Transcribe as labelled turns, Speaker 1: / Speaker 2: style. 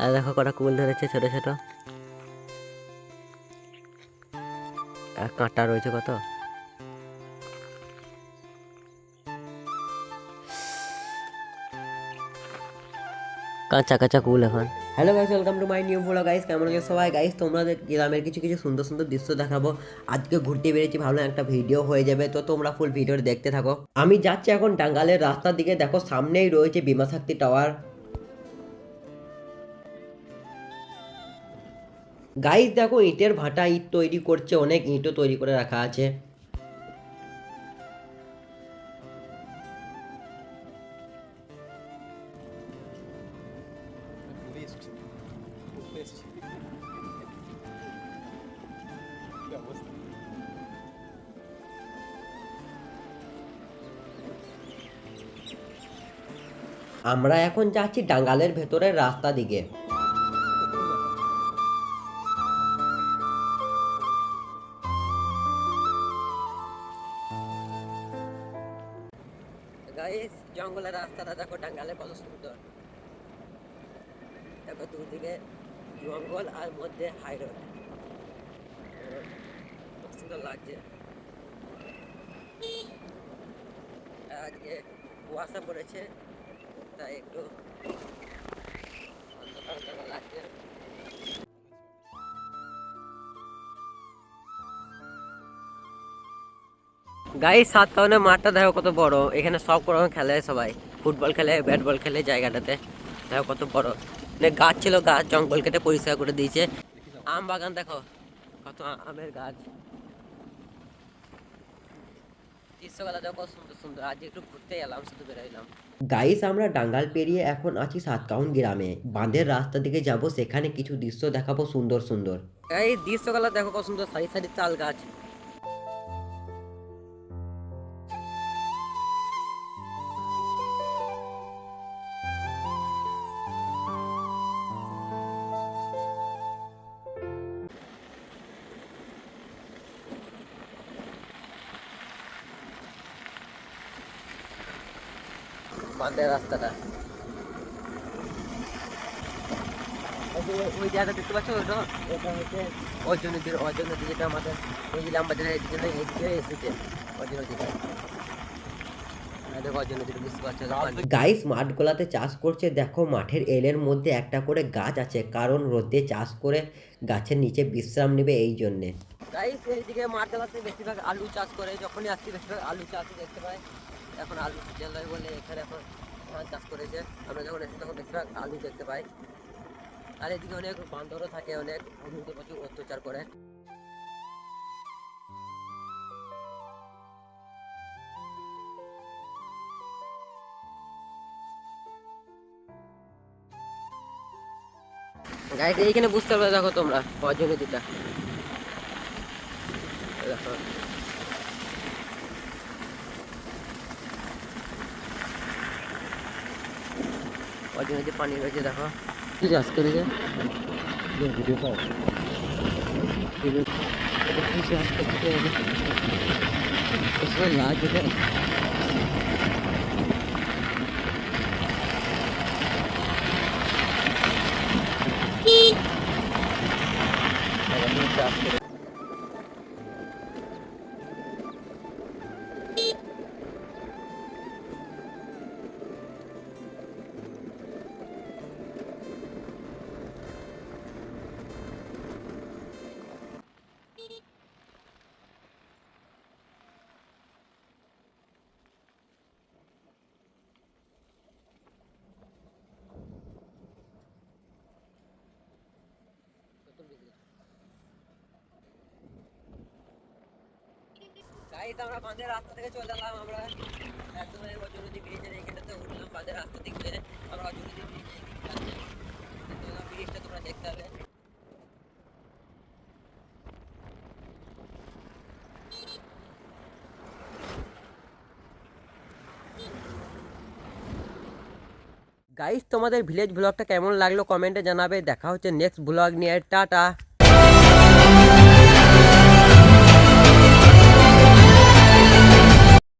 Speaker 1: আর দেখো কটা কুল ধরেছে ছোট ছোট। আর কাঁটা রয়েছে কত? কাঁচা কাঁচা কুল এখন। Hello guys welcome to my new blog guys কেমন আছো সবাই? গাইস তোমাদের গ্রামের কিছু কিছু সুন্দর সুন্দর দৃশ্য দেখাবো, আজকে ঘুরতে বেরিয়েছি ভালো একটা ভিডিও হয়ে যাবে, তো তোমরা ফুল ভিডিও দেখতে থাকো। আমি যাচ্ছি এখন ডাঙ্গালের রাস্তার দিকে, দেখো সামনেই রয়েছে বিমা শক্তি টাওয়ার গাইস দেখো, ইটের ভাটা ইট তৈরি করছে, অনেক ইটও তৈরি করে রাখা আছে। আমরা এখন যাচ্ছি ডাঙ্গালের ভেতরের রাস্তা দিকে। গাইস জঙ্গলের রাস্তাটা দেখো, টাঙ্গালে কত সুন্দর। দেখো দুদিকে জঙ্গল আর মধ্যে হাই রোড সুন্দর লাগছে। আজকে কুয়াশা পড়েছে, তাই একটু অন্ধকার লাগছে। গাই সাত কারণে মাঠটা দেখো কত বড়। এখানে সব রকম খেলে সবাই। ফুটবল খেলে ব্যাট বল খেলে জায়গাটাতে। দেখো কত বড়। মানে গাছ ছিল গাছ জঙ্গল কেটে পরিষ্কার করে দিয়েছে। আম বাগান দেখো কত আমের গাছ। দেখো কত সুন্দর সুন্দর। আজ একটু ঘুরতে এলাম শুধু বেরোইলাম। গাইস আমরা ডাঙ্গাল পেরিয়ে এখন আছি সাতকাউন গ্রামে। বাঁধের রাস্তা দিকে যাব সেখানে কিছু দৃশ্য দেখাবো সুন্দর সুন্দর। এই দৃশ্যকালে দেখো কত সুন্দর সারি সারি তাল গাছ। বাঁধের রাস্তাটা। ওই জায়গাটা দেখতে পাচ্ছ ওটা? এটা হচ্ছে অর্জুন নদীর অর্জুন নদী যেটা আমাদের ওই লাম্বা জেলার এদিকে এসেছে অর্জুন নদীটা গাইস মাঠগুলাতে চাষ করছে দেখো মাঠের এলের মধ্যে একটা করে গাছ আছে কারণ রোদে চাষ করে গাছের নিচে বিশ্রাম নেবে এই জন্যে। গাইস এইদিকে মাঠগুলাতে বেশিরভাগ আলু চাষ করে যখনই আসছি বেশিরভাগ আলু চাষ দেখতে পাই। এখন আলু সিজন হয় বলে এখানে এখন ধান চাষ করেছে। আমরা যখন এসে তখন বেশিরভাগ আলু দেখতে পাই। আর এদিকে অনেক বান্দরও থাকে অনেক প্রচুর অত্যাচার করে। গাইস এইখানে বুঝতে পারবে দেখো তোমরা অর্জুন নদীটা দেখো। অর্জুন পানি রয়েছে দেখো। কি চাষ করেছে
Speaker 2: ভিডিও পাও।
Speaker 1: এই তো আমরা বাঁধের রাস্তা থেকে চলে এলাম, আমরা একদমই অজরুদি ব্রিজের এইখানটাতে উঠলাম বাঁধের রাস্তা থেকে আমরা অজরুদি ব্রিজে ব্রিজটা তোমরা দেখতে হবে গাইস তোমাদের ভিলেজ ব্লগটা কেমন লাগল? কমেন্টে জানাবে। দেখা হচ্ছে নেক্সট ব্লগ নিয়ে। টাটা!